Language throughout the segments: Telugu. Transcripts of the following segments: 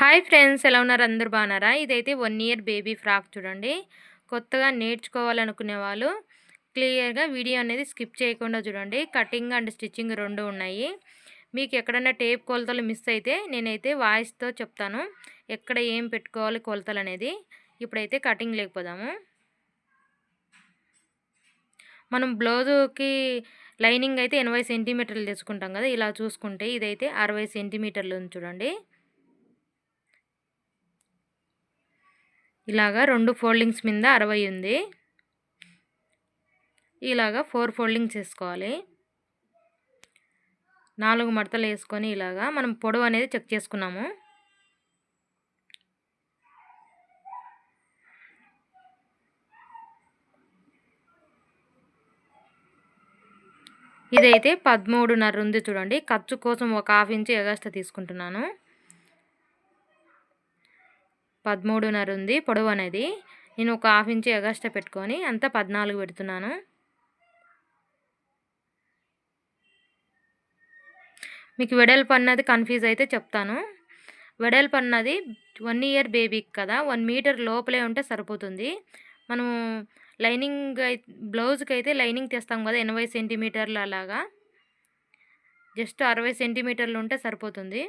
హాయ్ ఫ్రెండ్స్ ఎలా ఉన్నారు? అందరు బాగున్నారా? ఇదైతే వన్ ఇయర్ బేబీ ఫ్రాక్ చూడండి. కొత్తగా నేర్చుకోవాలనుకునే వాళ్ళు క్లియర్గా వీడియో అనేది స్కిప్ చేయకుండా చూడండి. కటింగ్ అండ్ స్టిచ్చింగ్ రెండు ఉన్నాయి. మీకు ఎక్కడన్నా టేప్ కొలతలు మిస్ అయితే నేనైతే వాయిస్తో చెప్తాను. ఎక్కడ ఏం పెట్టుకోవాలి కొలతలు అనేది. ఇప్పుడైతే కటింగ్ లేకపోదాము. మనం బ్లౌజుకి లైనింగ్ అయితే ఎనభై సెంటీమీటర్లు తీసుకుంటాం కదా ఇలా చూసుకుంటే ఇదైతే అరవై సెంటీమీటర్లు చూడండి. ఇలాగా రెండు ఫోల్డింగ్స్ మీద అరవై ఉంది. ఇలాగా ఫోర్ ఫోల్డింగ్స్ వేసుకోవాలి నాలుగు మడతలు వేసుకొని ఇలాగా మనం పొడవు అనేది చెక్ చేసుకున్నాము. ఇదైతే పదమూడున్నర ఉంది చూడండి. ఖర్చు కోసం ఒక హాఫ్ ఇంచ్ ఎగస్ట్రా తీసుకుంటున్నాను. పదమూడున్నర ఉంది పొడవు అనేది నేను ఒక హాఫ్ ఇంచ్ ఎగస్ట్రా పెట్టుకొని అంతా పద్నాలుగు పెడుతున్నాను. మీకు వెడల్పు అన్నది కన్ఫ్యూజ్ అయితే చెప్తాను. వెడల్పు అన్నది వన్ ఇయర్ బేబీకి కదా వన్ మీటర్ లోపలే ఉంటే సరిపోతుంది. మనము లైనింగ్ బ్లౌజ్కి అయితే లైనింగ్ తెస్తాం కదా ఎనభై సెంటీమీటర్లు అలాగా. జస్ట్ అరవై సెంటీమీటర్లు ఉంటే సరిపోతుంది.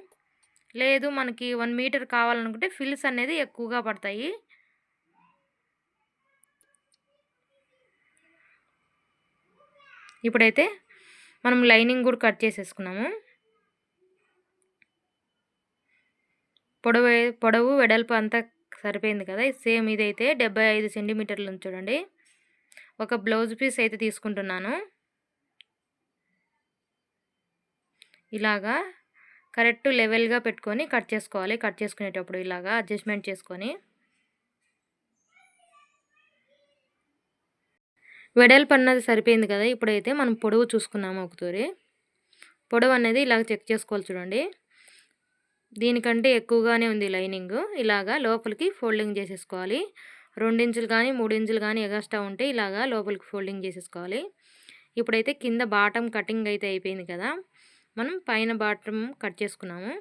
లేదు మనకి వన్ మీటర్ కావాలనుకుంటే ఫిల్స్ అనేది ఎక్కువగా పడతాయి. ఇప్పుడైతే మనం లైనింగ్ కూడా కట్ చేసేసుకున్నాము. పొడవు పొడవు వెడల్పు అంతా సరిపోయింది కదా? సేమ్ ఇదైతే డెబ్బై ఐదు సెంటీమీటర్లు చూడండి. ఒక బ్లౌజ్ పీస్ అయితే తీసుకుంటున్నాను. ఇలాగా కరెక్ట్ లెవెల్గా పెట్టుకొని కట్ చేసుకోవాలి. కట్ చేసుకునేటప్పుడు ఇలాగా అడ్జస్ట్మెంట్ చేసుకొని. వెడల్పు అన్నది సరిపోయింది కదా? ఇప్పుడైతే మనం పొడవు చూసుకున్నాము ఒకతూరి పొడవు అనేది ఇలాగ చెక్ చేసుకోవాలి చూడండి. దీనికంటే ఎక్కువగానే ఉంది లైనింగ్. ఇలాగా లోపలికి ఫోల్డింగ్ చేసేసుకోవాలి. రెండించులు కానీ మూడించులు కానీ ఎగస్ట్రా ఉంటే ఇలాగా లోపలికి ఫోల్డింగ్ చేసేసుకోవాలి. ఇప్పుడైతే కింద బాటం కటింగ్ అయితే అయిపోయింది కదా? మనం పైన బాటం కట్ చేసుకున్నాము.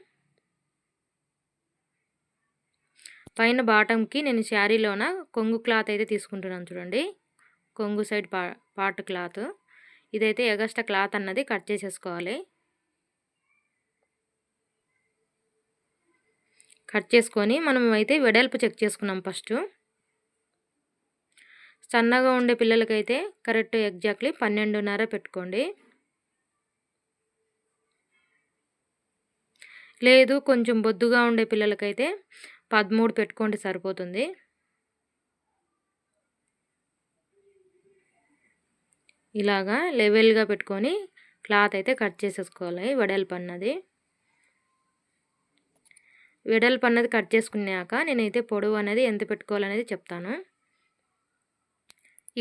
పైన బాటంకి నేను శారీలోన కొంగు క్లాత్ అయితే తీసుకుంటున్నాను చూడండి. కొంగు సైడ్ పా పార్ట్ క్లాత్. ఇదైతే ఎగస్ట్రా క్లాత్ అన్నది కట్ చేసేసుకోవాలి. కట్ చేసుకొని మనం అయితే వెడల్పు చెక్ చేసుకున్నాం ఫస్ట్. సన్నగా ఉండే పిల్లలకైతే కరెక్ట్ ఎగ్జాక్ట్లీ పన్నెండున్నర పెట్టుకోండి. లేదు కొంచెం బొద్దుగా ఉండే పిల్లలకైతే పదమూడు పెట్టుకోండి సరిపోతుంది. ఇలాగా లెవెల్గా పెట్టుకొని క్లాత్ అయితే కట్ చేసేసుకోవాలి వెడల్పు అన్నది వెడల్పు అన్నది కట్ చేసుకున్నాక నేనైతే పొడవు అనేది ఎంత పెట్టుకోవాలనేది చెప్తాను.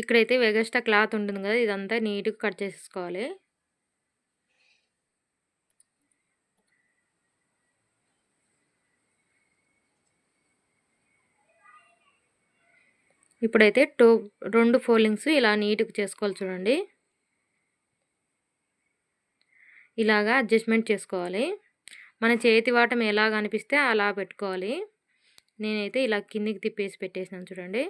ఇక్కడైతే వెగస్టా క్లాత్ ఉంటుంది కదా ఇదంతా నీట్గా కట్ చేసేసుకోవాలి. ఇప్పుడైతే టూ రెండు ఫోల్డింగ్స్ ఇలా నీట్గా చేసుకోవాలి చూడండి. ఇలాగా అడ్జస్ట్మెంట్ చేసుకోవాలి. మన చేతి వాటం ఎలాగ అనిపిస్తే అలా పెట్టుకోవాలి. నేనైతే ఇలా కిందికి తిప్పేసి పెట్టేసినాను చూడండి.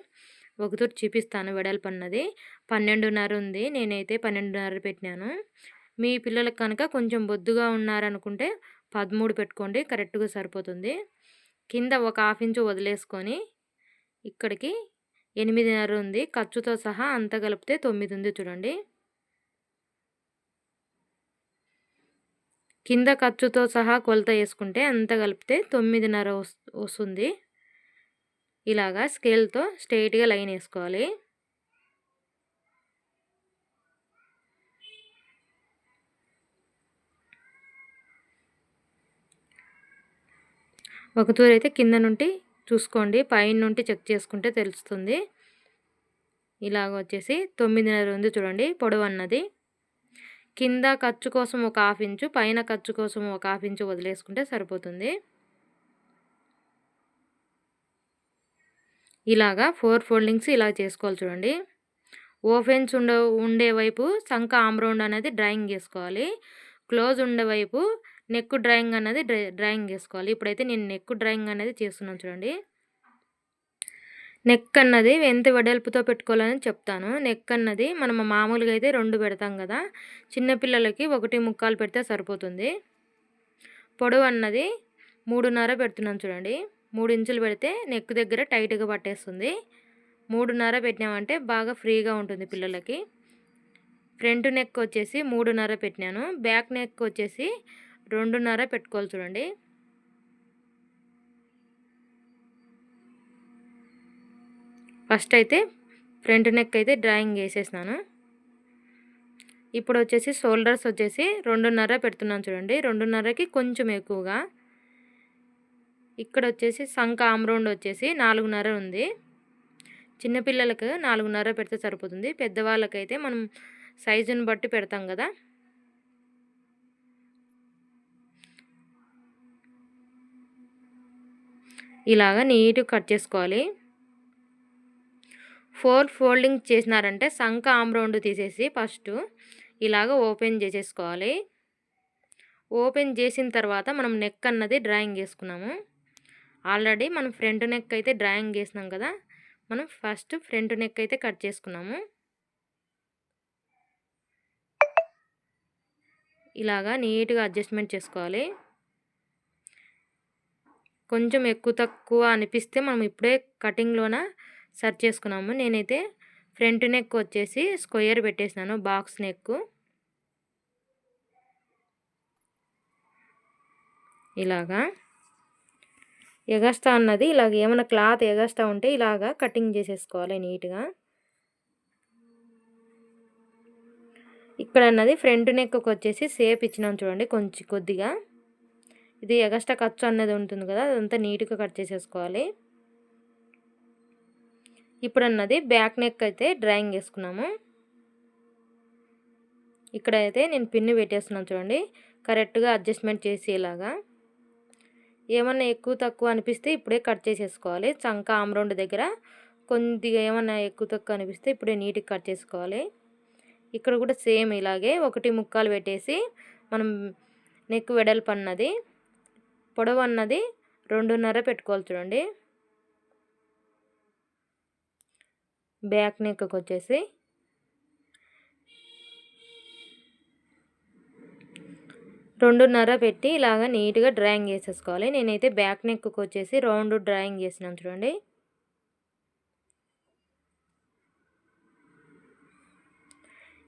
ఒకతూరు చూపిస్తాను వెడల్పు అన్నది పన్నెండున్నర ఉంది. నేనైతే పన్నెండున్నర పెట్టినాను. మీ పిల్లలకు కనుక కొంచెం బొద్దుగా ఉన్నారనుకుంటే పదమూడు పెట్టుకోండి. కరెక్ట్గా సరిపోతుంది. కింద ఒక హాఫ్ ఇంచు వదిలేసుకొని ఇక్కడికి ఎనిమిదిన్నర ఉంది. ఖర్చుతో సహా అంత కలిపితే తొమ్మిది ఉంది చూడండి. కింద ఖర్చుతో సహా కొలత వేసుకుంటే అంత కలిపితే తొమ్మిదిన్నర వస్తుంది. ఇలాగా స్కేల్తో స్ట్రైట్గా లైన్ వేసుకోవాలి. ఒక తూరైతే కింద నుండి చూసుకోండి. పైన నుండి చెక్ చేసుకుంటే తెలుస్తుంది. ఇలాగ వచ్చేసి తొమ్మిదిన్నర ఉంది చూడండి పొడవు అన్నది. కింద ఖర్చు కోసం ఒక హాఫ్ ఇంచు పైన ఖర్చు కోసం ఒక హాఫ్ ఇంచు వదిలేసుకుంటే సరిపోతుంది. ఇలాగా ఫోర్ ఫోల్డింగ్స్ ఇలా చేసుకోవాలి చూడండి. ఓపెన్స్ ఉండే ఉండే వైపు సంఖ ఆమ్రౌండ్ అనేది డ్రాయింగ్ చేసుకోవాలి. క్లోజ్ ఉండే వైపు నెక్ డ్రాయింగ్ అనేది డ్రాయింగ్ చేసుకోవాలి ఇప్పుడైతే నేను నెక్ డ్రాయింగ్ అనేది చేస్తున్నాను చూడండి. నెక్ అన్నది ఎంత వెడల్పుతో పెట్టుకోవాలని చెప్తాను. నెక్ అన్నది మనం మామూలుగా అయితే రెండు పెడతాం కదా చిన్నపిల్లలకి ఒకటి ముక్కాలు పెడితే సరిపోతుంది. పొడవు అన్నది మూడున్నర పెడుతున్నాను చూడండి. మూడు ఇంచులు పెడితే నెక్ దగ్గర టైట్గా పట్టేస్తుంది. మూడున్నర పెట్టినామంటే బాగా ఫ్రీగా ఉంటుంది పిల్లలకి. ఫ్రంట్ నెక్ వచ్చేసి మూడున్నర పెట్టినాను. బ్యాక్ నెక్ వచ్చేసి రెండున్నర పెట్టుకోవాలి చూడండి. ఫస్ట్ అయితే ఫ్రంట్ నెక్ అయితే డ్రాయింగ్ వేసేసినాను. ఇప్పుడు వచ్చేసి షోల్డర్స్ వచ్చేసి రెండున్నర పెడుతున్నాను చూడండి. రెండున్నరకి కొంచెం ఎక్కువగా. ఇక్కడ వచ్చేసి సంఖ ఆమ్రౌండ్ వచ్చేసి నాలుగున్నర ఉంది. చిన్నపిల్లలకు నాలుగున్నర పెడితే సరిపోతుంది. పెద్దవాళ్ళకైతే మనం సైజుని బట్టి పెడతాం కదా. ఇలాగా నీట్గా కట్ చేసుకోవాలి. ఫోర్ ఫోల్డింగ్ చేసినారంటే సంక ఆమ్రౌండ్ తీసేసి ఫస్ట్ ఇలాగ ఓపెన్ చేసేసుకోవాలి. ఓపెన్ చేసిన తర్వాత మనం నెక్ అన్నది డ్రాయింగ్ చేసుకున్నాము. ఆల్రెడీ మనం ఫ్రంట్ నెక్ అయితే డ్రాయింగ్ చేసినాం కదా మనం ఫస్ట్ ఫ్రంట్ నెక్ అయితే కట్ చేసుకున్నాము. ఇలాగా నీట్గా అడ్జస్ట్మెంట్ చేసుకోవాలి. కొంచెం ఎక్కువ తక్కువ అనిపిస్తే మనం ఇప్పుడే కటింగ్లోన సర్చ్ చేసుకున్నాము. నేనైతే ఫ్రంట్ నెక్ వచ్చేసి స్క్వేర్ పెట్టేసినాను బాక్స్ నెక్ ఇలాగా ఎగస్టా అన్నది ఇలాగ ఏమైనా క్లాత్ ఎగస్టా ఉంటే ఇలాగా కటింగ్ చేసేసుకోవాలి నీట్గా. ఇక్కడ అన్నది ఫ్రంట్ నెక్కి వచ్చేసి సేప్ ఇచ్చినాం చూడండి కొంచెం కొద్దిగా. ఇది ఎగస్ట్రా ఖర్చు అన్నది ఉంటుంది కదా అదంతా నీట్గా కట్ చేసేసుకోవాలి. ఇప్పుడు అన్నది బ్యాక్ నెక్ అయితే డ్రాయింగ్ వేసుకున్నాము. ఇక్కడ అయితే నేను పిన్ని పెట్టేస్తున్నాను చూడండి కరెక్ట్గా అడ్జస్ట్మెంట్ చేసి ఇలాగా ఏమన్నా ఎక్కువ తక్కువ అనిపిస్తే ఇప్పుడే కట్ చేసేసుకోవాలి చంక ఆమ్రౌండ్ దగ్గర కొద్దిగా ఏమన్నా ఎక్కువ తక్కువ అనిపిస్తే ఇప్పుడే నీట్గా కట్ చేసుకోవాలి. ఇక్కడ కూడా సేమ్ ఇలాగే ఒకటి ముక్కలు పెట్టేసి మనం నెక్ వెడల్పు అన్నది పొడవు అన్నది రెండున్నర పెట్టుకోవాలి చూడండి. బ్యాక్ నెక్కి వచ్చేసి రెండున్నర పెట్టి ఇలాగ నీట్గా డ్రాయింగ్ చేసేసుకోవాలి. నేనైతే బ్యాక్ నెక్కి వచ్చేసి రౌండ్ డ్రాయింగ్ చేసినాను చూడండి.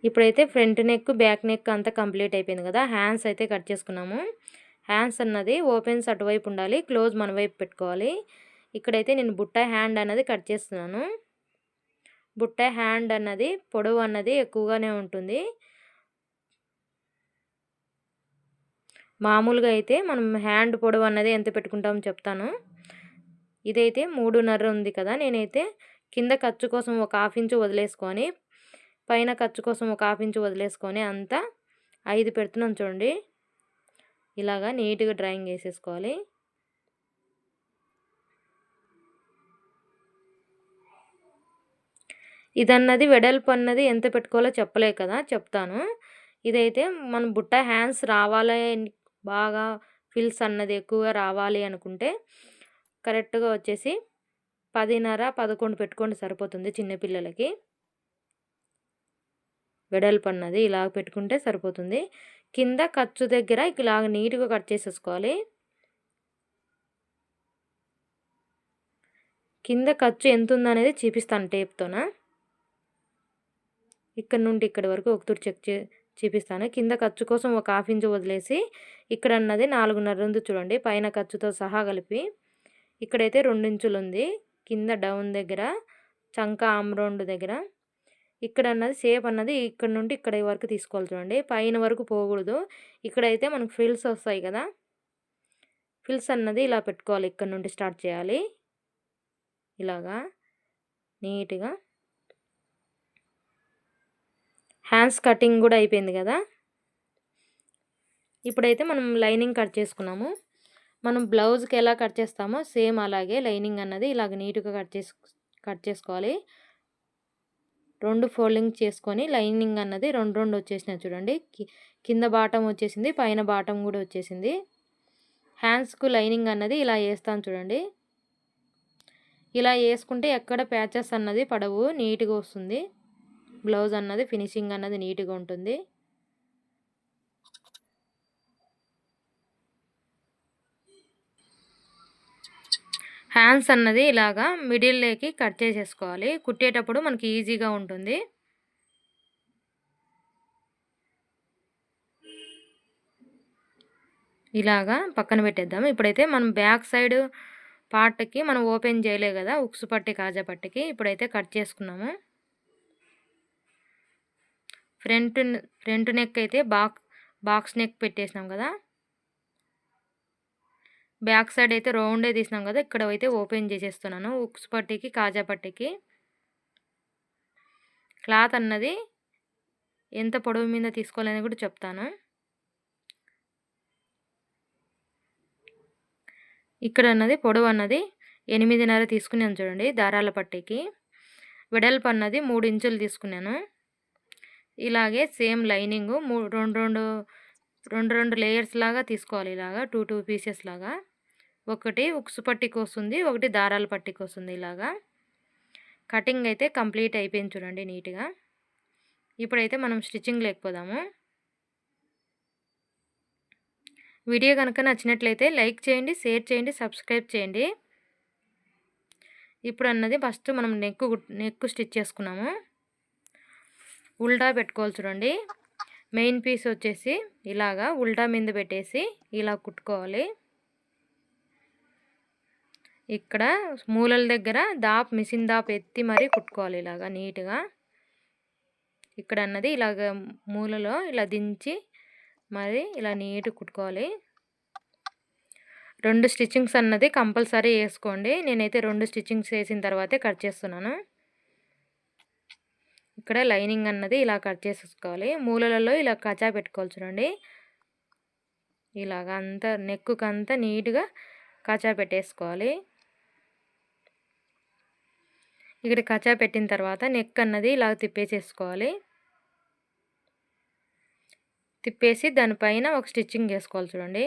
ఇప్పుడైతే ఫ్రంట్ నెక్ బ్యాక్ నెక్ అంతా కంప్లీట్ అయిపోయింది కదా. హ్యాండ్స్ అయితే కట్ చేసుకున్నాము. హ్యాండ్స్ అన్నది ఓపెన్స్ అటువైపు ఉండాలి క్లోజ్ మన వైపు పెట్టుకోవాలి. ఇక్కడైతే నేను బుట్ట హ్యాండ్ అన్నది కట్ చేస్తున్నాను. బుట్ట హ్యాండ్ అన్నది పొడవు అన్నది ఎక్కువగానే ఉంటుంది. మామూలుగా అయితే మనం హ్యాండ్ పొడవు అన్నది ఎంత పెట్టుకుంటామో చెప్తాను. ఇదైతే మూడున్నర ఉంది కదా నేనైతే కింద ఖర్చు కోసం ఒక హాఫ్ ఇంచు వదిలేసుకొని పైన ఖర్చు కోసం ఒక హాఫ్ ఇంచు వదిలేసుకొని అంతా ఐదు పెడుతున్నాను చూడండి. ఇలాగా నీట్గా డ్రాయింగ్ వేసేసుకోవాలి. ఇదన్నది వెడల్పు అన్నది ఎంత పెట్టుకోవాలో చెప్పలే కదా చెప్తాను. ఇదైతే మన బుట్ట హ్యాండ్స్ రావాలి బాగా ఫిల్స్ అన్నది ఎక్కువగా రావాలి అనుకుంటే కరెక్ట్గా వచ్చేసి పదిన్నర పదకొండు పెట్టుకోండి సరిపోతుంది చిన్నపిల్లలకి వెడల్పు అన్నది ఇలా పెట్టుకుంటే సరిపోతుంది. కింద ఖర్చు దగ్గర ఇలాగ నీట్గా కట్ చేసేసుకోవాలి. కింద ఖర్చు ఎంత ఉందనేది చూపిస్తాను టేప్తోన. ఇక్కడ నుండి ఇక్కడి వరకు ఒకతూరు చెక్ చే చూపిస్తాను. కింద ఖర్చు కోసం ఒక హాఫ్ ఇంచు వదిలేసి ఇక్కడ అన్నది నాలుగున్నర ఉంది చూడండి. పైన ఖర్చుతో సహా కలిపి ఇక్కడైతే రెండు ఇంచులు ఉంది కింద డౌన్ దగ్గర చంక ఆమ్రౌండ్ దగ్గర. ఇక్కడ అన్నది సేప్ అన్నది ఇక్కడ నుండి ఇక్కడ వరకు తీసుకోవాలి చూడండి. పైన వరకు పోకూడదు. ఇక్కడైతే మనకు ఫిల్స్ వస్తాయి కదా. ఫిల్స్ అన్నది ఇలా పెట్టుకోవాలి. ఇక్కడ నుండి స్టార్ట్ చేయాలి. ఇలాగా. నీట్గా. హ్యాండ్స్ కటింగ్ కూడా అయిపోయింది కదా. ఇప్పుడైతే మనం లైనింగ్ కట్ చేసుకున్నాము. మనం బ్లౌజ్కి ఎలా కట్ చేస్తామో సేమ్ అలాగే లైనింగ్ అన్నది ఇలాగ నీట్గా కట్ చేసు కట్ చేసుకోవాలి. రెండు ఫోల్డింగ్ చేసుకొని లైనింగ్ అన్నది రెండు రెండు వచ్చేసినాయి చూడండి. కింద బాటం వచ్చేసింది పైన బాటం కూడా వచ్చేసింది. హ్యాండ్స్కు లైనింగ్ అన్నది ఇలా వేస్తాను చూడండి. ఇలా వేసుకుంటే ఎక్కడ ప్యాచెస్ అన్నది పడవు నీట్గా వస్తుంది. బ్లౌజ్ అన్నది ఫినిషింగ్ అన్నది నీట్గా ఉంటుంది. హ్యాండ్స్ అన్నది ఇలాగా మిడిల్లోకి కట్ చేసేసుకోవాలి. కుట్టేటప్పుడు మనకి ఈజీగా ఉంటుంది. ఇలాగా పక్కన పెట్టేద్దాం. ఇప్పుడైతే మనం బ్యాక్ సైడ్ పార్ట్కి మనం ఓపెన్ చేయలే కదా ఉక్సు పట్టి కాజా పట్టికి ఇప్పుడైతే కట్ చేసుకున్నాము. ఫ్రంట్ ఫ్రంట్ నెక్ అయితే బాక్ బాక్స్ నెక్ పెట్టేసినాం కదా. బ్యాక్ సైడ్ అయితే రౌండే తీసినాం కదా ఇక్కడ అయితే ఓపెన్ చేసేస్తున్నాను. ఉక్స్ పట్టికి కాజా పట్టికి. క్లాత్ అన్నది ఎంత పొడవు మీద తీసుకోవాలని కూడా చెప్తాను. ఇక్కడ అన్నది పొడవు అన్నది ఎనిమిదిన్నర తీసుకున్నాను చూడండి దారాల పట్టికి. వెడల్పు అన్నది మూడు ఇంచులు తీసుకున్నాను. ఇలాగే సేమ్ లైనింగ్ మూ రెండు రెండు రెండు రెండు లేయర్స్ లాగా తీసుకోవాలి ఇలాగా టూ టూ పీసెస్ లాగా. ఒకటి ఉక్సు పట్టికి వస్తుంది ఒకటి దారాల పట్టికి వస్తుంది ఇలాగా. కటింగ్ అయితే కంప్లీట్ అయిపోయింది చూడండి నీట్గా. ఇప్పుడైతే మనం స్టిచ్చింగ్ లేకపోదాము. వీడియో కనుక నచ్చినట్లయితే లైక్ చేయండి షేర్ చేయండి సబ్స్క్రైబ్ చేయండి. ఇప్పుడు అన్నది ఫస్ట్ మనం నెక్ నెక్ స్టిచ్ చేసుకున్నాము. ఉల్టా పెట్టుకోవాలి చూడండి. మెయిన్ పీస్ వచ్చేసి ఇలాగా ఉల్టా మీద పెట్టేసి ఇలా కుట్టుకోవాలి. ఇక్కడ మూలల దగ్గర దాప్ మిషన్ దాప్ ఎత్తి మరీ కుట్టుకోవాలి ఇలాగా నీట్గా. ఇక్కడ అన్నది ఇలాగ మూలలో ఇలా దించి మరి ఇలా నీట్గా కుట్టుకోవాలి. రెండు స్టిచ్చింగ్స్ అన్నది కంపల్సరీ వేసుకోండి. నేనైతే రెండు స్టిచ్చింగ్స్ వేసిన తర్వాతే కట్ చేస్తున్నాను. ఇక్కడ లైనింగ్ అన్నది ఇలా కట్ చేసేసుకోవాలి. మూలలలో ఇలా కచా పెట్టుకోవాలి చూడండి. ఇలాగ అంతా నెక్కుకు అంతా నీట్గా కచా పెట్టేసుకోవాలి. ఇక్కడ కచా పెట్టిన తర్వాత నెక్ అన్నది ఇలా తిప్పేసేసుకోవాలి. తిప్పేసి దానిపైన ఒక స్టిచ్చింగ్ వేసుకోవాలి చూడండి.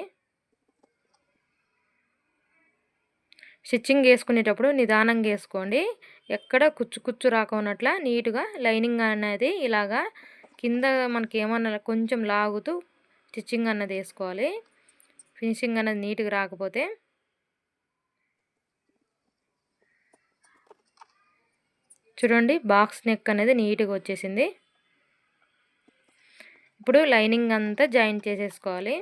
స్టిచ్చింగ్ వేసుకునేటప్పుడు నిదానంగా వేసుకోండి. ఎక్కడ కుచ్చు కుచ్చు రాకున్నట్ల నీట్గా లైనింగ్ అనేది ఇలాగా కింద మనకి ఏమన్నా కొంచెం లాగుతూ స్టిచ్చింగ్ అన్నది వేసుకోవాలి. ఫినిషింగ్ అన్నది నీట్గా రాకపోతే చూడండి బాక్స్ నెక్ అనేది నీట్గా వచ్చేసింది. ఇప్పుడు లైనింగ్ అంతా జాయిన్ చేసేసుకోవాలి.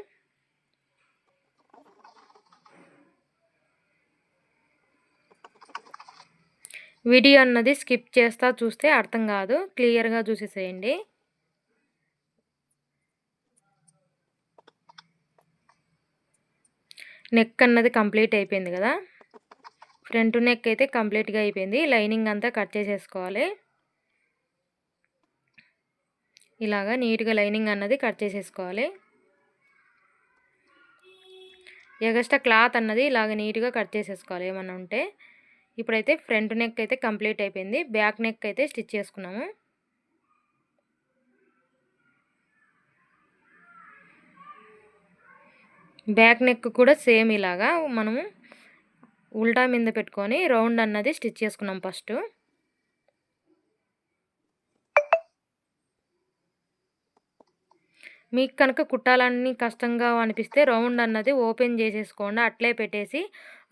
వీడియో అన్నది స్కిప్ చేస్తా చూస్తే అర్థం కాదు క్లియర్గా చూసేసేయండి. నెక్ అన్నది కంప్లీట్ అయిపోయింది కదా. ఫ్రంట్ నెక్ అయితే కంప్లీట్గా అయిపోయింది. లైనింగ్ అంతా కట్ చేసేసుకోవాలి. ఇలాగా నీట్గా లైనింగ్ అన్నది కట్ చేసేసుకోవాలి. ఎగస్ట్రా క్లాత్ అన్నది ఇలాగ నీట్గా కట్ చేసేసుకోవాలి ఏమన్నా ఉంటే. ఇప్పుడైతే ఫ్రంట్ నెక్ అయితే కంప్లీట్ అయిపోయింది. బ్యాక్ నెక్ అయితే స్టిచ్ చేసుకున్నాము. బ్యాక్ నెక్ కూడా సేమ్ ఇలాగా మనము ఉల్టా మీద పెట్టుకొని రౌండ్ అన్నది స్టిచ్ చేసుకున్నాం ఫస్ట్. మీకు కనుక కుట్టాలని కష్టంగా అనిపిస్తే రౌండ్ అన్నది ఓపెన్ చేసేసుకోండి. అట్లే పెట్టేసి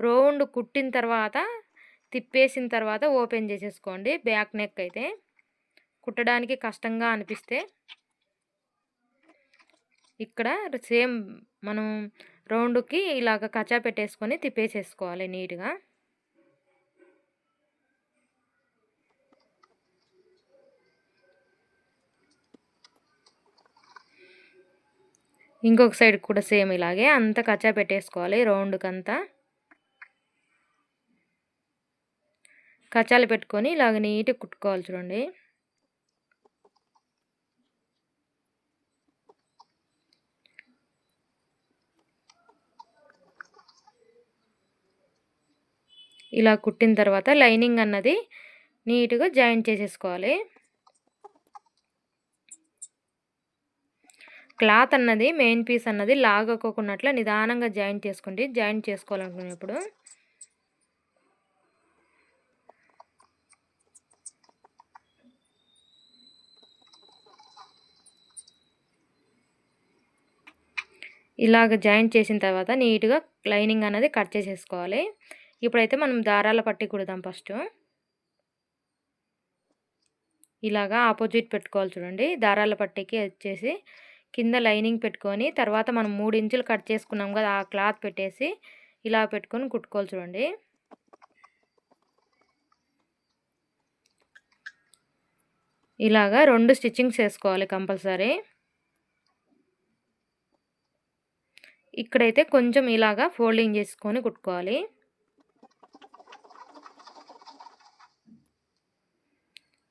రౌండ్ కుట్టిన తర్వాత తిప్పేసిన తర్వాత ఓపెన్ చేసేసుకోండి బ్యాక్ నెక్ అయితే. కుట్టడానికి కష్టంగా అనిపిస్తే. ఇక్కడ సేమ్ మనం రౌండ్కి ఇలాగ కచ్చా పెట్టేసుకొని తిప్పేసేసుకోవాలి నీట్గా. ఇంకొక సైడ్ కూడా సేమ్ ఇలాగే అంతా కచ్చా పెట్టేసుకోవాలి రౌండ్కి అంతా కచ్చాలు పెట్టుకొని ఇలాగ నీట్గా కుట్టుకోవాలి చూడండి. ఇలా కుట్టిన తర్వాత లైనింగ్ అన్నది నీట్గా జాయిన్ చేసేసుకోవాలి. క్లాత్ అన్నది మెయిన్ పీస్ అన్నది లాగకోకున్నట్లు నిదానంగా జాయిన్ చేసుకోండి జాయిన్ చేసుకోవాలనుకునేప్పుడు ఇలాగ జాయింట్ చేసిన తర్వాత నీట్గా లైనింగ్ అనేది కట్ చేసేసుకోవాలి. ఇప్పుడైతే మనం దారాల పట్టి కుడదాం ఫస్ట్. ఇలాగా ఆపోజిట్ పెట్టుకోవాలి చూడండి. దారాల పట్టికి వచ్చేసి కింద లైనింగ్ పెట్టుకొని తర్వాత మనం మూడు ఇంచులు కట్ చేసుకున్నాం కదా ఆ క్లాత్ పెట్టేసి ఇలా పెట్టుకొని కుట్టుకోవాలి చూడండి. ఇలాగా రెండు స్టిచ్చింగ్స్ వేసుకోవాలి కంపల్సరీ. ఇక్కడైతే కొంచెం ఇలాగా ఫోల్డింగ్ చేసుకొని కుట్టుకోవాలి.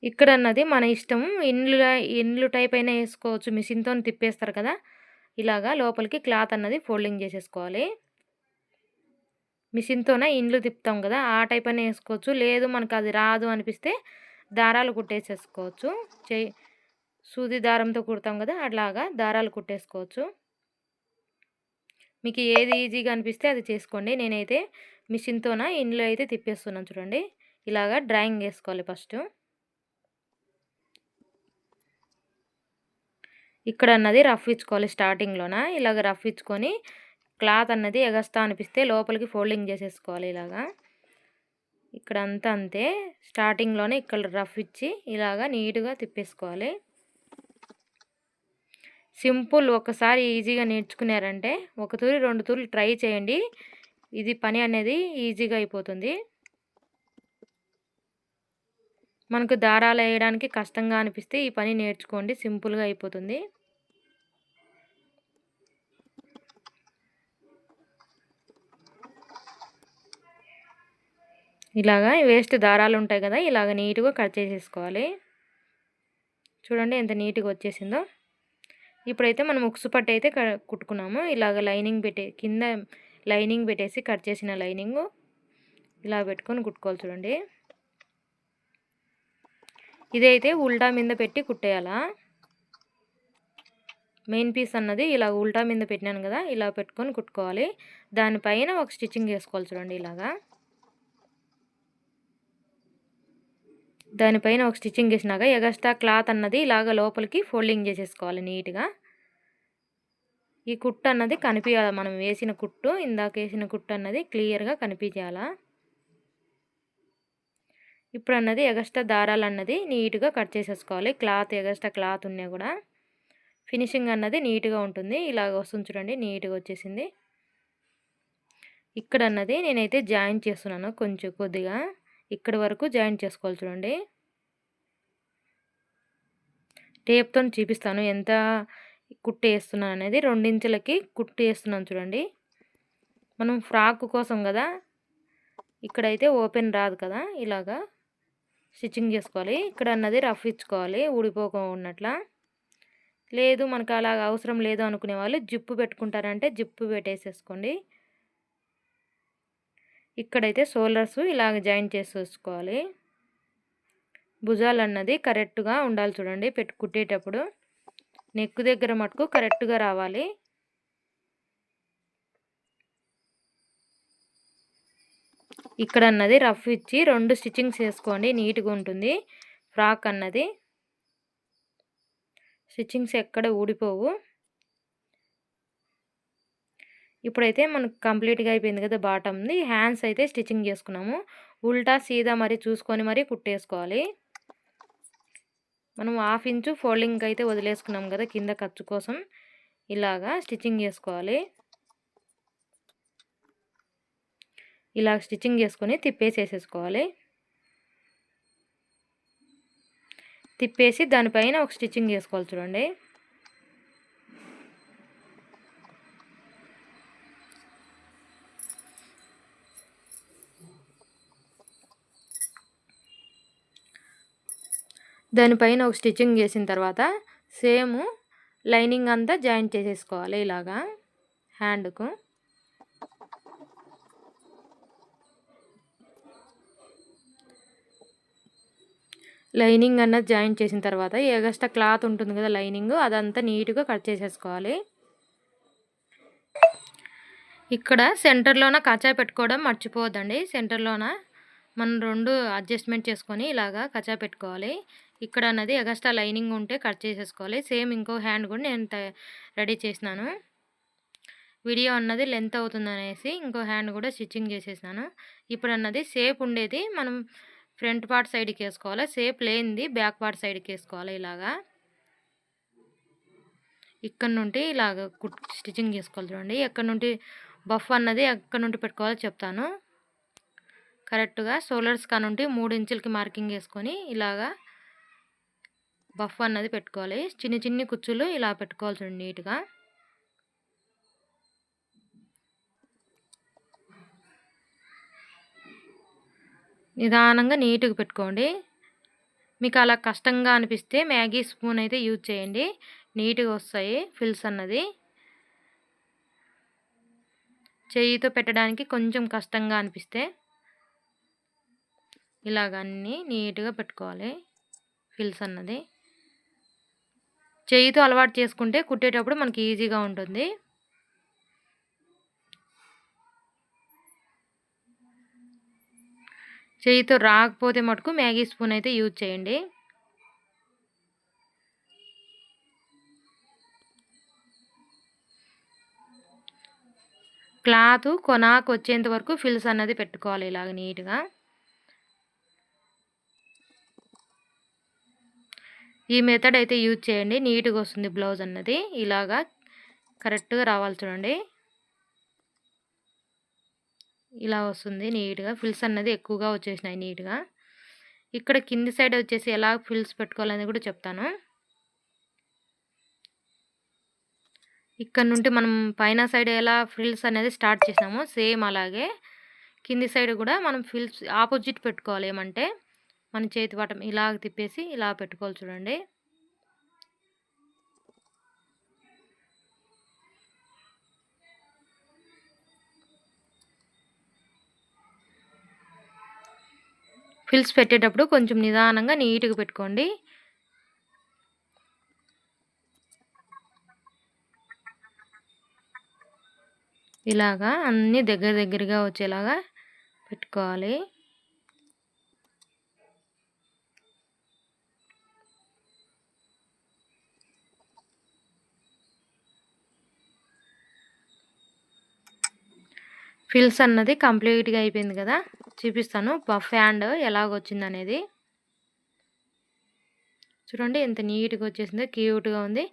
ఇక్కడ అన్నది మన ఇష్టం ఇండ్లు ఇండ్లు టైప్ అయినా వేసుకోవచ్చు. మిషన్తో తిప్పేస్తారు కదా. ఇలాగా లోపలికి క్లాత్ అన్నది ఫోల్డింగ్ చేసేసుకోవాలి. మిషన్తోనే ఇండ్లు తిప్పుతాం కదా. ఆ టైప్ అయినా వేసుకోవచ్చు. లేదు మనకు అది రాదు అనిపిస్తే దారాలు కుట్టేసేసుకోవచ్చు. చే సూది దారంతో కుడతాం కదా. అట్లాగా దారాలు కుట్టేసుకోవచ్చు. మీకు ఏది ఈజీగా అనిపిస్తే అది చేసుకోండి. నేనైతే మిషన్తోన ఇండ్లు అయితే తిప్పేస్తున్నాను చూడండి. ఇలాగా డ్రాయింగ్ వేసుకోవాలి ఫస్ట్. ఇక్కడ అన్నది రఫ్ ఇచ్చుకోవాలి స్టార్టింగ్లోన. ఇలాగ రఫ్ ఇచ్చుకొని క్లాత్ అన్నది ఎగస్తా అనిపిస్తే లోపలికి ఫోల్డింగ్ చేసేసుకోవాలి ఇలాగా. ఇక్కడ అంతా అంతే. స్టార్టింగ్లోనే ఇక్కడ రఫ్ ఇచ్చి ఇలాగా నీట్గా తిప్పేసుకోవాలి. సింపుల్ ఒకసారి ఈజీగా నేర్చుకున్నారంటే ఒక తూరి రెండు తూర్లు ట్రై చేయండి. ఇది పని అనేది ఈజీగా అయిపోతుంది. మనకు దారాలు వేయడానికి కష్టంగా అనిపిస్తే ఈ పని నేర్చుకోండి. సింపుల్గా అయిపోతుంది. ఇలాగా వేస్ట్ దారాలు ఉంటాయి కదా ఇలాగ నీట్గా కట్ చేసేసుకోవాలి. చూడండి ఎంత నీట్గా వచ్చేసిందో. ఇప్పుడైతే మనం ఉక్సు పట్టు అయితే కుట్టుకున్నాము. ఇలాగ లైనింగ్ పెట్టే కింద లైనింగ్ పెట్టేసి కట్ చేసిన లైనింగ్ ఇలా పెట్టుకొని కుట్టుకోవాలి చూడండి. ఇదైతే ఉల్టా మీద పెట్టి కుట్టేయాలా? మెయిన్ పీస్ అన్నది ఇలా ఉల్టా మీద పెట్టినాను కదా ఇలా పెట్టుకొని కుట్టుకోవాలి. దానిపైన ఒక స్టిచ్చింగ్ వేసుకోవాలి చూడండి ఇలాగా. దానిపైన ఒక స్టిచ్చింగ్ వేసినాక ఎగస్ట్రా క్లాత్ అన్నది ఇలాగ లోపలికి ఫోల్డింగ్ చేసేసుకోవాలి నీట్గా. ఈ కుట్టు అన్నది కనిపించాలి మనం వేసిన కుట్టు ఇందాక వేసిన కుట్టు అన్నది క్లియర్గా కనిపించాలా ఇప్పుడు అన్నది ఎగస్ట్రా దారాలు అన్నది నీట్గా కట్ చేసేసుకోవాలి క్లాత్ ఎగస్ట్రా క్లాత్ ఉన్నా కూడా. ఫినిషింగ్ అన్నది నీట్గా ఉంటుంది ఇలాగ వస్తుంది చూడండి నీట్గా వచ్చేసింది. ఇక్కడ అన్నది నేనైతే జాయిన్ చేస్తున్నాను కొంచెం కొద్దిగా. ఇక్కడ వరకు జాయిన్ చేసుకోవాలి చూడండి. టేప్తో చూపిస్తాను ఎంత కుట్టు వేస్తున్నాను అనేది. రెండించులకి కుట్టు వేస్తున్నాను చూడండి. మనం ఫ్రాక్ కోసం కదా ఇక్కడైతే ఓపెన్ రాదు కదా ఇలాగా స్టిచ్చింగ్ చేసుకోవాలి. ఇక్కడ అన్నది రఫ్ ఇచ్చుకోవాలి ఊడిపోకుండా లేదు మనకు అలా అవసరం లేదు అనుకునే వాళ్ళు జిప్పు పెట్టుకుంటారంటే జిప్పు పెట్టేసేసుకోండి. ఇక్కడైతే షోల్డర్స్ ఇలాగ జాయిన్ చేసేసుకోవాలి భుజాలు అన్నది కరెక్ట్గా ఉండాలి చూడండి పెట్టు కుట్టేటప్పుడు. నెక్ దగ్గర మటుకు కరెక్ట్గా రావాలి. ఇక్కడ అన్నది రఫ్ ఇచ్చి రెండు స్టిచ్చింగ్స్ వేసుకోండి నీట్గా ఉంటుంది. ఫ్రాక్ అన్నది. స్టిచ్చింగ్స్ ఎక్కడ ఊడిపోవు. ఇప్పుడైతే మనకు కంప్లీట్గా అయిపోయింది కదా బాటమ్ది. హ్యాండ్స్ అయితే స్టిచ్చింగ్ చేసుకున్నాము. ఉల్టా సీదా మరి చూసుకొని మరీ కుట్టేసుకోవాలి. మనం హాఫ్ ఇంచు ఫోల్డింగ్ అయితే వదిలేసుకున్నాం కదా కింద ఖర్చు కోసం. ఇలాగా స్టిచ్చింగ్ చేసుకోవాలి. ఇలా స్టిచ్చింగ్ చేసుకొని తిప్పేసేసేసుకోవాలి. తిప్పేసి దానిపైన ఒక స్టిచ్చింగ్ చేసుకోవాలి చూడండి. దానిపైన ఒక స్టిచ్చింగ్ చేసిన తర్వాత సేమ్ లైనింగ్ అంతా జాయింట్ చేసేసుకోవాలి ఇలాగా హ్యాండ్కు. లైనింగ్ అన్నది జాయిన్ చేసిన తర్వాత ఎగస్ట్రా క్లాత్ ఉంటుంది కదా లైనింగ్ అదంతా నీట్గా కట్ చేసేసుకోవాలి. ఇక్కడ సెంటర్లోన కచా పెట్టుకోవడం మర్చిపోవద్దండి. సెంటర్లోన మనం రెండు అడ్జస్ట్మెంట్ చేసుకొని ఇలాగా కచా పెట్టుకోవాలి. ఇక్కడ అన్నది ఎగస్ట్రా లైనింగ్ ఉంటే కట్ చేసేసుకోవాలి. సేమ్ ఇంకో హ్యాండ్ కూడా నేను రెడీ చేసినాను. వీడియో అన్నది లెంత్ అవుతుంది అనేసి ఇంకో హ్యాండ్ కూడా స్టిచ్చింగ్ చేసేసినాను. ఇప్పుడు అన్నది సేప్ ఉండేది మనం ఫ్రంట్ పార్ట్ సైడ్కి వేసుకోవాలి సేప్ లేనిది బ్యాక్ పార్ట్ సైడ్కి వేసుకోవాలి ఇలాగా. ఇక్కడ నుండి ఇలాగ స్టిచ్చింగ్ చేసుకోవాలి చూడండి. ఎక్కడ నుండి బఫ్ అన్నది ఎక్కడ నుండి పెట్టుకోవాలో చెప్తాను. కరెక్ట్గా షోల్డర్స్ కానుండి మూడు ఇంచులకి మార్కింగ్ వేసుకొని ఇలాగా బఫ్ అన్నది పెట్టుకోవాలి. చిన్ని చిన్ని కుచ్చులు ఇలా పెట్టుకోవాలి చూడండి నీట్గా. నిదానంగా నీట్గా పెట్టుకోండి. మీకు అలా కష్టంగా అనిపిస్తే మ్యాగీ స్పూన్ అయితే యూజ్ చేయండి. నీట్గా వస్తాయి ఫిల్స్ అన్నది. చేయితో పెట్టడానికి కొంచెం కష్టంగా అనిపిస్తే ఇలాగ అన్నీ నీట్గా పెట్టుకోవాలి ఫిల్స్ అన్నది. చేయితో అలవాటు చేసుకుంటే కుట్టేటప్పుడు మనకి ఈజీగా ఉంటుంది. చేయితో రాకపోతే మటుకు మ్యాగీ స్పూన్ అయితే యూజ్ చేయండి. క్లాత్ కొనాకు వచ్చేంత వరకు ఫిల్స్ అన్నది పెట్టుకోవాలి ఇలాగ నీట్గా. ఈ మెథడ్ అయితే యూజ్ చేయండి. నీట్గా వస్తుంది బ్లౌజ్ అన్నది. ఇలాగా కరెక్ట్గా రావాలి చూడండి. ఇలా వస్తుంది నీట్గా. ఫిల్స్ అన్నది ఎక్కువగా వచ్చేసినాయి నీట్గా. ఇక్కడ కింది సైడ్ వచ్చేసి ఎలా ఫిల్స్ పెట్టుకోవాలని కూడా చెప్తాను. ఇక్కడ నుండి మనం పైన సైడ్ ఎలా ఫిల్స్ అనేది స్టార్ట్ చేసినామో సేమ్ అలాగే కింది సైడ్ కూడా మనం ఫిల్స్ ఆపోజిట్ పెట్టుకోవాలి. ఏమంటే మన చేతి పటం ఇలాగ తిప్పేసి ఇలా పెట్టుకోవాలి చూడండి. ఫిల్స్ పెట్టేటప్పుడు కొంచెం నిదానంగా నీట్గా పెట్టుకోండి. ఇలాగా అన్నీ దగ్గర దగ్గరగా వచ్చేలాగా పెట్టుకోవాలి. ఫిల్స్ అన్నది కంప్లీట్గా అయిపోయింది కదా? చూపిస్తాను. పఫ్ హ్యాండ్ ఎలాగొచ్చింది అనేది చూడండి ఎంత నీట్గా వచ్చేసిందో క్యూట్గా ఉంది.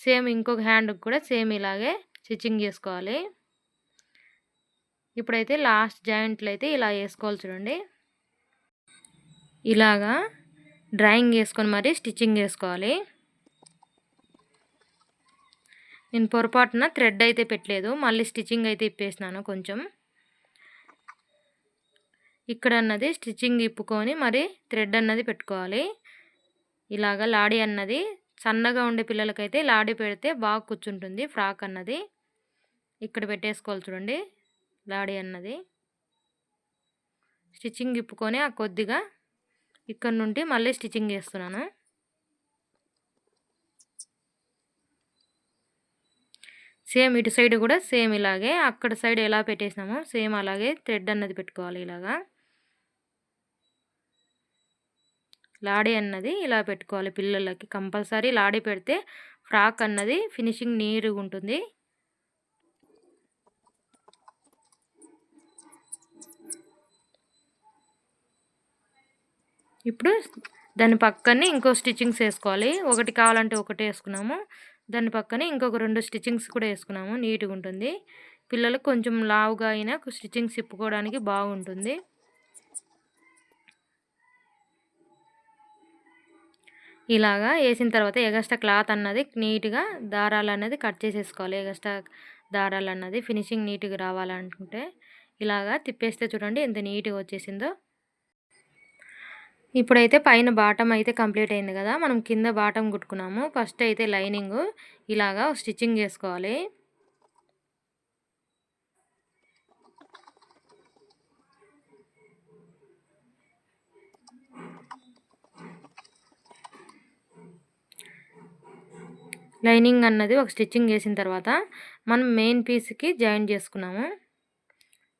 సేమ్ ఇంకొక హ్యాండ్కి కూడా సేమ్ ఇలాగే స్టిచ్చింగ్ చేసుకోవాలి. ఇప్పుడైతే లాస్ట్ జాయింట్లు అయితే ఇలా వేసుకోవాలి చూడండి. ఇలాగా డ్రాయింగ్ వేసుకొని మరి స్టిచ్చింగ్ వేసుకోవాలి. నేను పొరపాటున థ్రెడ్ అయితే పెట్టలేదు. మళ్ళీ స్టిచ్చింగ్ అయితే ఇప్పేసినాను కొంచెం. ఇక్కడ అన్నది స్టిచ్చింగ్ ఇప్పుకొని మరి థ్రెడ్ అన్నది పెట్టుకోవాలి. ఇలాగ లాడీ అన్నది సన్నగా ఉండే పిల్లలకైతే లాడీ పెడితే బాగా కూర్చుంటుంది ఫ్రాక్ అన్నది. ఇక్కడ పెట్టేసుకోవాలి చూడండి లాడీ అన్నది. స్టిచ్చింగ్ ఇప్పుకొని ఆ కొద్దిగా ఇక్కడ నుండి మళ్ళీ స్టిచ్చింగ్ చేస్తున్నాను. సేమ్ ఇటు సైడ్ కూడా సేమ్ ఇలాగే అక్కడ సైడ్ ఎలా పెట్టేసినామో సేమ్ అలాగే థ్రెడ్ అన్నది పెట్టుకోవాలి ఇలాగా. లాడీ అన్నది ఇలా పెట్టుకోవాలి పిల్లలకి కంపల్సరీ లాడీ పెడితే ఫ్రాక్ అన్నది ఫినిషింగ్ నీరుగా ఉంటుంది. ఇప్పుడు దాని పక్కనే ఇంకో స్టిచ్చింగ్స్ వేసుకోవాలి. ఒకటి కావాలంటే ఒకటి వేసుకున్నాము. దాని పక్కనే ఇంకొక రెండు స్టిచ్చింగ్స్ కూడా వేసుకున్నాము. నీట్గా ఉంటుంది. పిల్లలకు కొంచెం లావుగా అయినా స్టిచ్చింగ్స్ ఇప్పుకోవడానికి బాగుంటుంది. ఇలాగా వేసిన తర్వాత ఎగస్ట్రా క్లాత్ అన్నది నీట్గా దారాలు అన్నది కట్ చేసేసుకోవాలి. ఎగస్ట్రా దారాలు అన్నది ఫినిషింగ్ నీట్గా రావాలనుకుంటే ఇలాగా తిప్పేస్తే చూడండి ఎంత నీట్గా వచ్చేసిందో. ఇప్పుడైతే పైన బాటం అయితే కంప్లీట్ అయింది కదా మనం కింద బాటం కుట్టుకున్నాము. ఫస్ట్ అయితే లైనింగ్ ఇలాగా స్టిచ్చింగ్ చేసుకోవాలి. లైనింగ్ అన్నది ఒక స్టిచ్చింగ్ చేసిన తర్వాత మనం మెయిన్ పీస్కి జాయిన్ చేసుకున్నాము.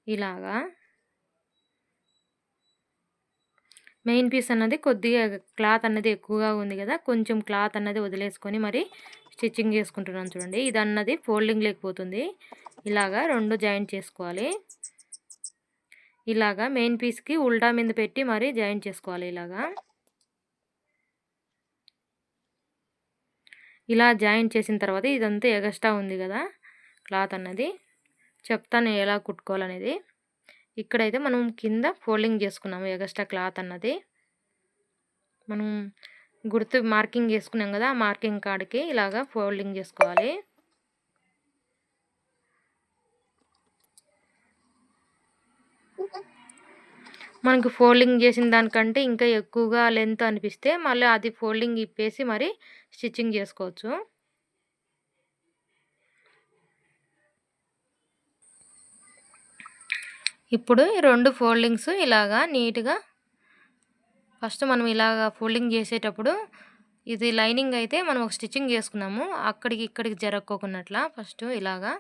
ఇలాగా. మెయిన్ పీస్ అన్నది కొద్దిగా క్లాత్ అన్నది ఎక్కువగా ఉంది కదా కొంచెం క్లాత్ అన్నది వదిలేసుకొని మరి స్టిచ్చింగ్ చేసుకుంటున్నాను చూడండి. ఇది అన్నది ఫోల్డింగ్ లేకపోతుంది. ఇలాగా రెండు జాయింట్ చేసుకోవాలి. ఇలాగా మెయిన్ పీస్కి ఉల్టా మీద పెట్టి మరి జాయింట్ చేసుకోవాలి ఇలాగా. ఇలా జాయింట్ చేసిన తర్వాత ఇదంతా ఎగస్ట్రా ఉంది కదా క్లాత్ అన్నది. చెప్తాను ఎలా కుట్టుకోవాలనేది. ఇక్కడైతే మనం కింద ఫోల్డింగ్ చేసుకున్నాము ఎగస్ట్రా క్లాత్ అన్నది. మనం గుర్తు మార్కింగ్ చేసుకున్నాం కదా ఆ మార్కింగ్ కాడికి ఇలాగా ఫోల్డింగ్ చేసుకోవాలి. మనకు ఫోల్డింగ్ చేసిన దానికంటే ఇంకా ఎక్కువగా లెంత్ అనిపిస్తే మళ్ళీ అది ఫోల్డింగ్ ఇప్పేసి మరి స్టిచ్చింగ్ చేసుకోవచ్చు. ఇప్పుడు ఈ రెండు ఫోల్డింగ్స్ ఇలాగా నీట్గా ఫస్ట్ మనం ఇలాగా ఫోల్డింగ్ చేసేటప్పుడు ఇది లైనింగ్ అయితే మనం ఒక స్టిచ్చింగ్ చేసుకున్నాము. అక్కడికి ఇక్కడికి జరగకోకున్నట్ల ఫస్ట్ ఇలాగా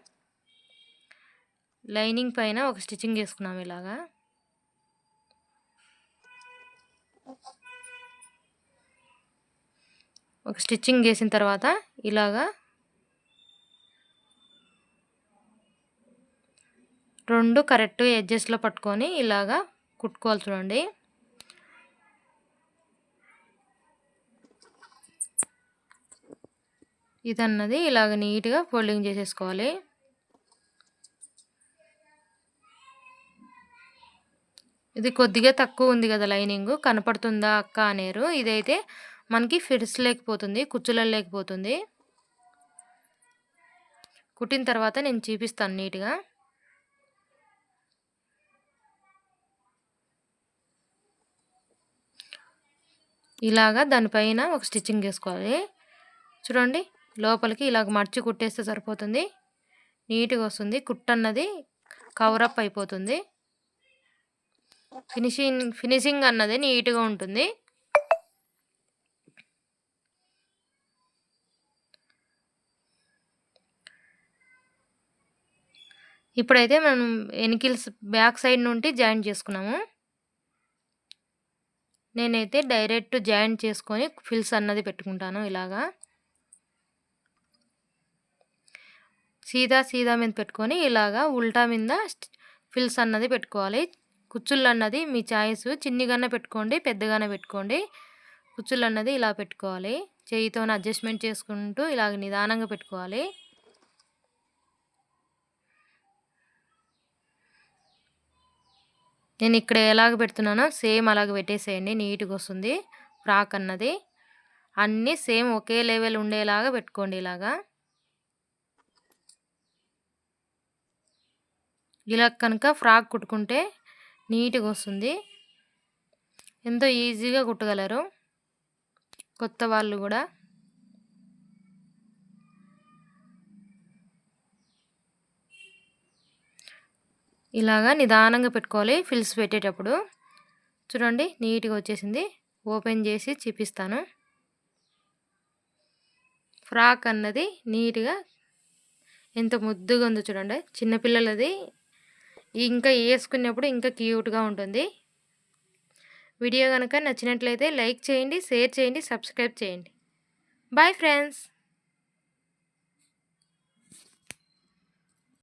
లైనింగ్ పైన ఒక స్టిచ్చింగ్ చేసుకున్నాము ఇలాగా. ఒక స్టిచ్చింగ్ చేసిన తర్వాత ఇలాగా రెండు కరెక్ట్ ఎడ్జెస్లో పట్టుకొని ఇలాగా కుట్టుకోవాలి చూడండి. ఇదన్నది ఇలాగ నీట్గా ఫోల్డింగ్ చేసేసుకోవాలి. ఇది కొద్దిగా తక్కువ ఉంది కదా లైనింగ్ కనపడుతుందా అక్క అనేరు. ఇదైతే మనకి ఫిట్స్ లేకపోతుంది కుచ్చుల లేకపోతుంది. కుట్టిన తర్వాత నేను చూపిస్తాను నీట్గా. ఇలాగా దానిపైన ఒక స్టిచ్చింగ్ వేసుకోవాలి చూడండి లోపలికి ఇలాగ మర్చి కుట్టేస్తే సరిపోతుంది. నీట్గా వస్తుంది. కుట్టన్నది కవరప్ అయిపోతుంది. ఫినిషింగ్ ఫినిషింగ్ అన్నది నీట్గా ఉంటుంది. ఇప్పుడైతే మనం ఎనికిల్స్ బ్యాక్ సైడ్ నుండి జాయిన్ చేసుకున్నాము. నేనైతే డైరెక్ట్ జాయిన్ చేసుకొని ఫిల్స్ అన్నది పెట్టుకుంటాను ఇలాగా. సీదా సీదా మీద పెట్టుకొని ఇలాగా ఉల్టా మీద ఫిల్స్ అన్నది పెట్టుకోవాలి. కుచ్చుళ్ళు అన్నది మీ చాయిస్. చిన్నగానే పెట్టుకోండి పెద్దగానే పెట్టుకోండి. కుచ్చుళ్ళు అన్నది ఇలా పెట్టుకోవాలి. చేయితో అడ్జస్ట్మెంట్ చేసుకుంటూ ఇలాగ నిదానంగా పెట్టుకోవాలి. నేను ఇక్కడ ఎలాగ పెడుతున్నానో సేమ్ అలాగ పెట్టేసేయండి నీట్గా వస్తుంది. ఫ్రాక్ అన్నది. అన్నీ సేమ్ ఒకే లెవెల్ ఉండేలాగా పెట్టుకోండి ఇలాగా. ఇలా కనుక ఫ్రాక్ కుట్టుకుంటే నీట్గా వస్తుంది. ఎంతో ఈజీగా కుట్టగలరు. కొత్త వాళ్ళు కూడా. ఇలాగా నిదానంగా పెట్టుకోవాలి. ఫిల్స్ పెట్టేటప్పుడు చూడండి నీట్గా వచ్చేసింది. ఓపెన్ చేసి చూపిస్తాను. ఫ్రాక్ అన్నది నీట్గా ఎంత ముద్దుగా ఉందో చూడండి. చిన్నపిల్లలది ఇంకా వేసుకున్నప్పుడు ఇంకా క్యూట్గా ఉంటుంది. వీడియో కనుక నచ్చినట్లయితే లైక్ చేయండి షేర్ చేయండి సబ్స్క్రైబ్ చేయండి. Bye friends!